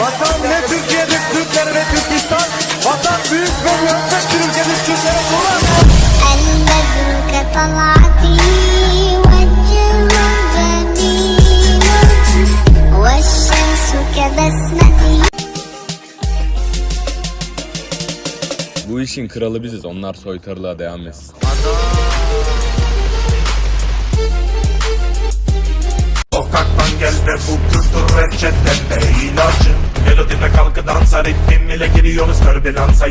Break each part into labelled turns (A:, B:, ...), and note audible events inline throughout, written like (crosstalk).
A: Vatan ne Türkiye'dir Türkler ve Türkistan Vatan büyük ve mühendis Türkiye'dir Türklere
B: konan Ellerim katalati
C: Bu işin kralı biziz. Onlar soytarılığa devam etsin.
D: Sokaktan gelme bu kültür reçetemde ilacı Melodide kalkı dansa ritmim ile giriyoruz türbülansa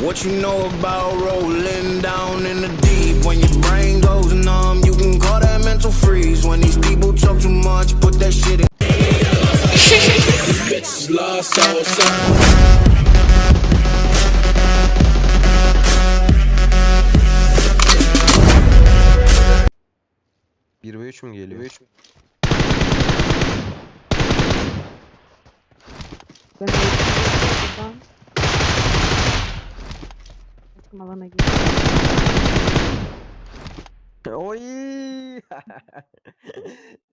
E: What you know about rolling down in the deep? When your brain goes numb, you can call that mental freeze. When these people talk too much, put that shit in. Bitches lost outside.
F: Bir ve 3 mü geliyor? 3
G: Takım alana gir.
F: Oy! (laughs)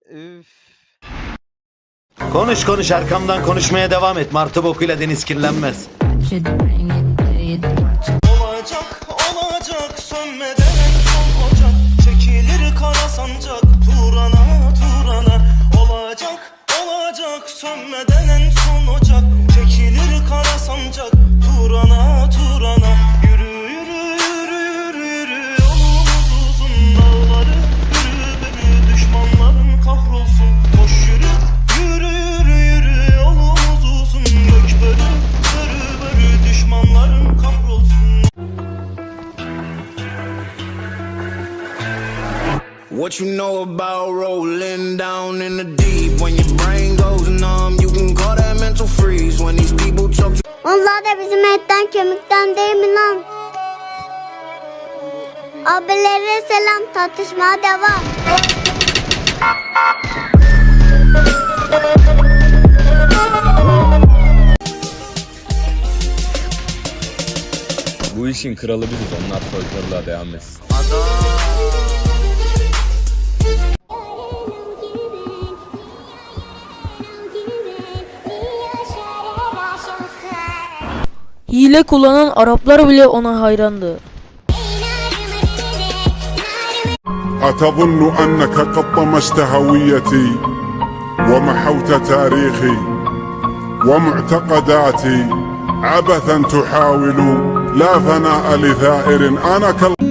F: Üf.
A: Konuş konuş arkamdan konuşmaya devam et. Martı bokuyla deniz kirlenmez.
E: What you know about rolling down in the deep? When your brain goes numb, you can call that mental freeze. When these people talk too
B: Onlar da bizim etten kemikten değil mi lan? Abilere selam tartışmaya devam.
C: Bu işin kralı biziz. Onlar soytarılığa devam etsin.
H: Hile kullanan Araplar bile ona hayrandı.
I: أتظن أنك قد طمست هويتي ومحوت تاريخي ومعتقداتي عبثا تحاول لا فناء لثائر أنا كال